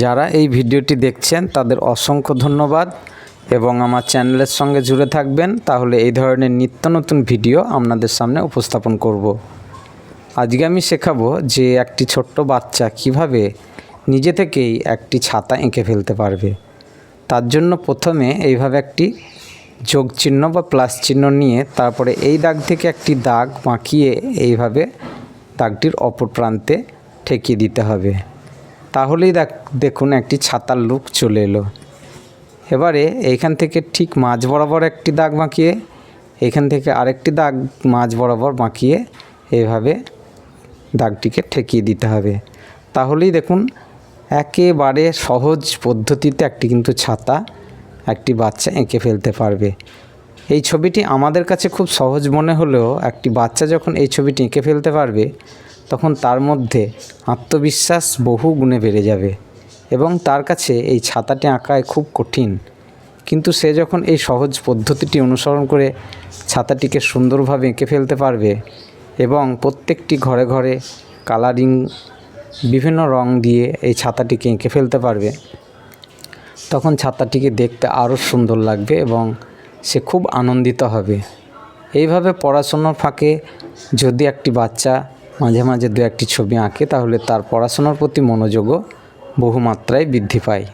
যারা এই ভিডিওটি দেখছেন, তাদের অসংখ্য ধন্যবাদ এবং আমার চ্যানেলের সঙ্গে জুড়ে থাকবেন। তাহলে এই ধরনের নিত্য নতুন ভিডিও আপনাদের সামনে উপস্থাপন করব। আজকে আমি শেখাবো যে একটি ছোট্ট বাচ্চা কীভাবে নিজে থেকেই একটি ছাতা এঁকে ফেলতে পারবে। তার জন্য প্রথমে এইভাবে একটি যোগ চিহ্ন বা প্লাস চিহ্ন নিয়ে তারপরে এই দাগ থেকে একটি দাগ বাঁকিয়ে এইভাবে দাগটির অপর প্রান্তে ঠেকিয়ে দিতে হবে। তাহলেই দেখ, দেখুন একটি ছাতার লুক চলে এলো। এবারে এইখান থেকে ঠিক মাঝ বরাবর একটি দাগ বাঁকিয়ে, এখান থেকে আরেকটি দাগ মাঝ বরাবর বাঁকিয়ে এভাবে দাগটিকে ঠেকিয়ে দিতে হবে। তাহলেই দেখুন, একেবারে সহজ পদ্ধতিতে একটি কিন্তু ছাতা একটি বাচ্চা এঁকে ফেলতে পারবে। এই ছবিটি আমাদের কাছে খুব সহজ মনে হলেও একটি বাচ্চা যখন এই ছবিটি এঁকে ফেলতে পারবে তখন তার মধ্যে আত্মবিশ্বাস বহু গুণে বেড়ে যাবে এবং তার কাছে এই ছাতাটি আঁকায় খুব কঠিন। কিন্তু সে যখন এই সহজ পদ্ধতিটি অনুসরণ করে ছাতাটিকে সুন্দরভাবে এঁকে ফেলতে পারবে এবং প্রত্যেকটি ঘরে ঘরে কালারিং বিভিন্ন রং দিয়ে এই ছাতাটিকে এঁকে ফেলতে পারবে, তখন ছাতাটিকে দেখতে আরও সুন্দর লাগবে এবং সে খুব আনন্দিত হবে। এইভাবে পড়াশোনার ফাঁকে যদি একটি বাচ্চা মাঝে মাঝে দু একটি ছবি আঁকে তাহলে তার পড়াশোনার প্রতি মনোযোগও বহুমাত্রায় বৃদ্ধি পায়।